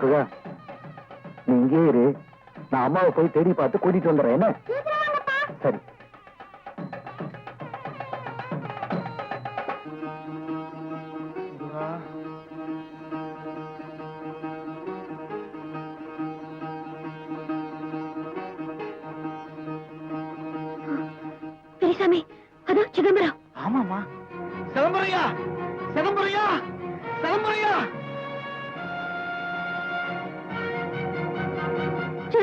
சுகா நீ இங்கே இரு. நான் அம்மாவை போய் தேடி பார்த்து கூட்டிட்டு வந்துடுறேன். என்ன? சரி. பெரியசாமி அதோ சிதம்பரம். ஆமாமா சிதம்பரையா சிதம்பரையா சிதம்பரையா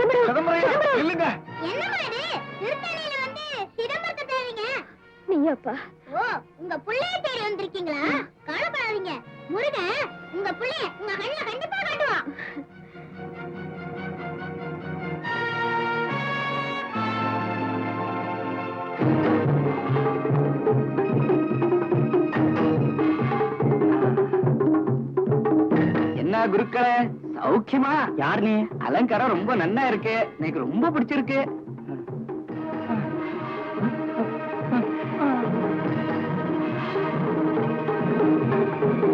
இல்லைங்க. என்னம்மா இது திருத்தணியில வந்து சிதம்பரத்தை தேடுறீங்க? நீயாப்பா? ஓ உங்க புள்ளைய தேடி வந்திருக்கீங்களா? கவலைப்படாதீங்க. முருகன் உங்க புள்ளைய உங்க கண்ணுல கண்டிப்பா காட்டுவான். என்ன குருக்களே? சௌக்கியமா? யார் நீ? அலங்காரம் ரொம்ப நன்னா இருக்கு. எனக்கு ரொம்ப பிடிச்சிருக்கு.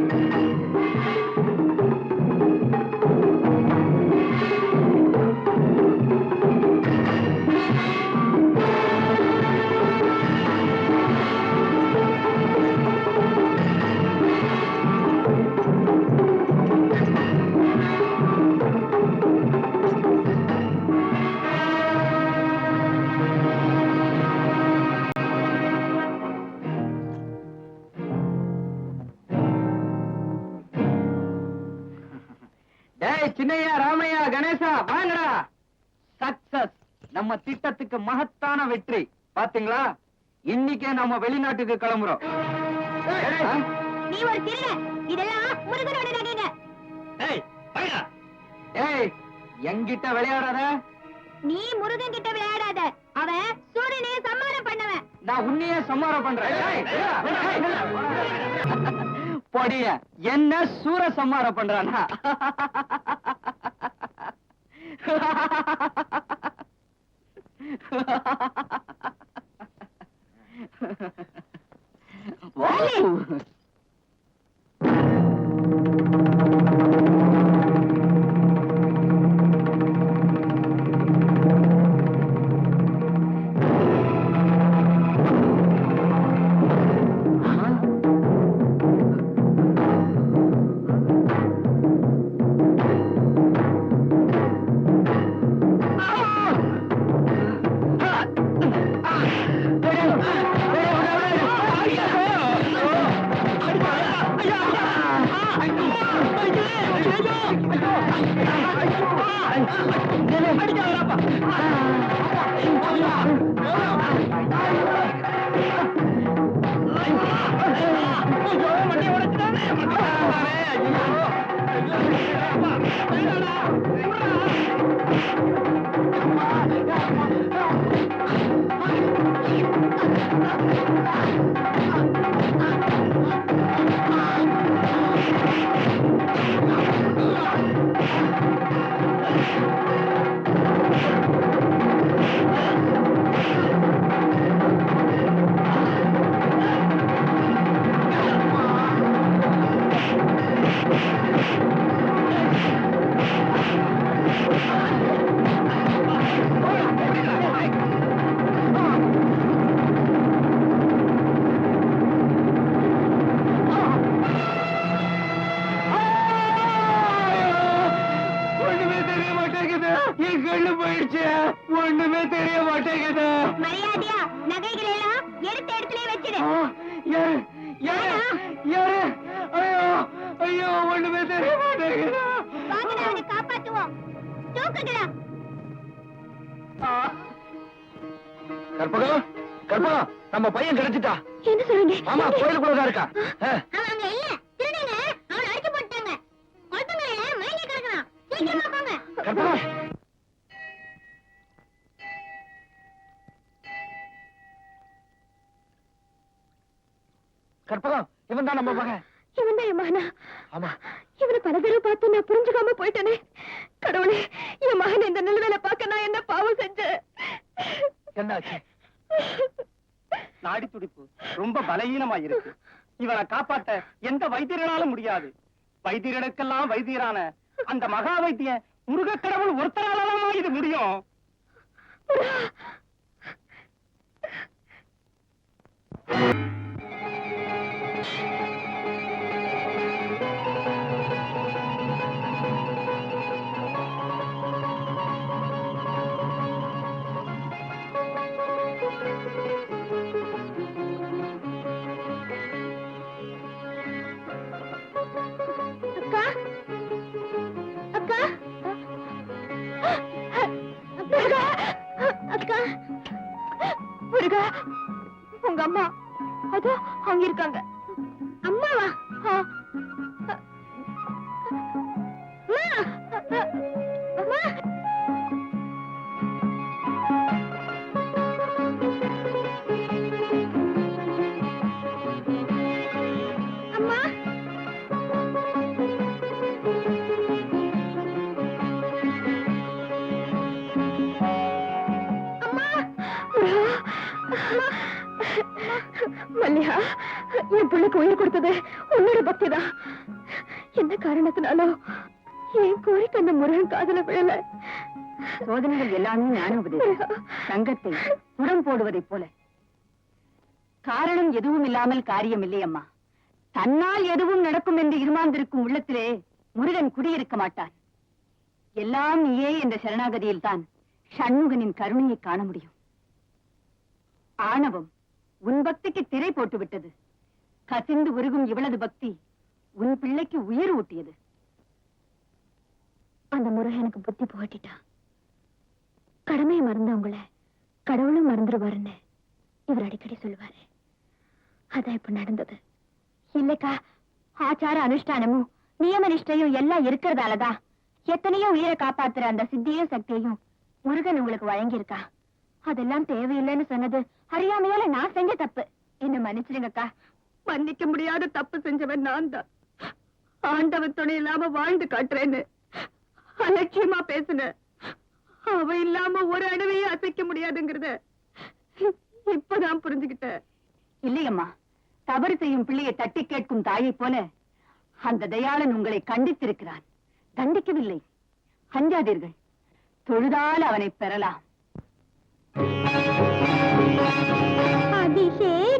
டேய் சின்னையா ராமையா கணேசா வாங்கடா. சக்சஸ். நம்ம திட்டத்துக்கு மகத்தான வெற்றி. பாத்தீங்களா? இன்னைக்கே நம்ம வெளிநாட்டுக்கு கிளம்புறோம்? நீ ஒரு திருடன் இதெல்லாம் முருகனோட நகைங்க. ஏய் என்கிட்ட விளையாடாத. நீ முருகன் கிட்ட விளையாடாத. அவன் சூரியனையே சம்மானம் பண்ணவன். நான் உன்னையே சம்மாரம் பண்றேன். பொடிய என்ன சூர சம்மாரம் பண்றானா? வாவ். ஒண்ணுமே ஒண்ணுமே தெரிய மாட்டேங்குது. மரியாதையா நகைகளை எல்லாம் எடுத்த இடத்துல வச்சிரு. யாரு யாரு யாரு? ஐயோ ஐயோ ஒண்ணுமே தெரிய மாட்டேங்குது. வாங்க அவனை காப்பாத்துவோம். தூக்குங்களா கற்பகம் கற்பகம் நம்ம பையன் கிடைச்சிட்டா. என்ன சொல்றீங்க? ஆமா கோயிலுக்குள்ளதான் இருக்கா. நம்ம மகன்? இவன் தான் என் மகனா? ஆமா. இவனை பல தடவை பார்த்து நான் புரிஞ்சுக்காம போயிட்டேனே. கடவுளே என் மகன் இந்த நிலைமையில பார்க்க நான் என்ன பாவம் செஞ்சேன்? என்னாச்சு? நாடி துடிப்பு ரொம்ப பலகீனமா இருக்கு இவனை காப்பாத்த எந்த வைத்தியராலும் முடியாது. வைத்தியர்களுக்கெல்லாம் வைத்தியரான அந்த மகா வைத்தியன் முருக கடவுள் ஒருத்தராலமா இது முடியும்? இருக்காங்க அம்மாவா? ஆ, மல்லிகா. என் பிள்ளைக்கு உயிர் கொடுத்தது உன்னோட பக்திதான். என்ன காரணத்தினாலோ? என் கோரிக்கை அந்த முருகன் காதல விழல. சோதனைகள் எல்லாமே ஞான உபதேசம். தங்கத்தை புடம் போடுவதைப் போல. காரணம் எதுவும் இல்லாமல் காரியம் இல்லை அம்மா. தன்னால் எதுவும் நடக்கும் என்று இருமாந்திருக்கும் உள்ளத்திலே முருகன் குடியிருக்க மாட்டான் எல்லாம் நீயே என்ற சரணாகதியில் தான் ஷண்முகனின் கருணையை காண முடியும். ஆணவம் உன் பக்திக்கு திரை போட்டு விட்டது கசிந்து உருகும் இவளது பக்தி உன் பிள்ளைக்கு உயிர் ஊட்டியது. அந்த முருகன் எனக்கு புத்தி புகட்டிட்டான் கடமையை மறந்தவங்கள கடவுளும் மறந்துடுவாருன்னு இவர் அடிக்கடி சொல்லுவாரு. அதான் இப்ப நடந்தது. இல்லக்கா ஆச்சார அனுஷ்டானமும் நியம நிஷ்டையும் எல்லாம் இருக்கிறதாலதான் எத்தனையோ உயிரை காப்பாத்துற அந்த சித்தியும் சக்தியையும் முருகன் உங்களுக்கு வழங்கியிருக்கா. அதெல்லாம் தேவையில்லைன்னு சொன்னது அறியாமையால நான் செஞ்ச தப்பு. என்ன மன்னிச்சிருங்கக்கா மன்னிக்க முடியாத தப்பு செஞ்சவன் நான் தான். ஆண்டவன் துணை இல்லாம வாழ்ந்து காட்டுறேன்னு அலட்சியமா பேசுன. அவ இல்லாம ஒரு அணுவையும் அசைக்க முடியாதுங்கிறத இப்பதான் புரிஞ்சுக்கிட்டேன். இல்லையம்மா தவறு செய்யும் பிள்ளையை தட்டி கேட்கும் தாயைப் போல அந்த தயாளன் உங்களை கண்டித்திருக்கிறான். தண்டிக்கவில்லை. அஞ்சாதீர்கள் தொழுதால் அவனை பெறலாம். அபிஷேகம்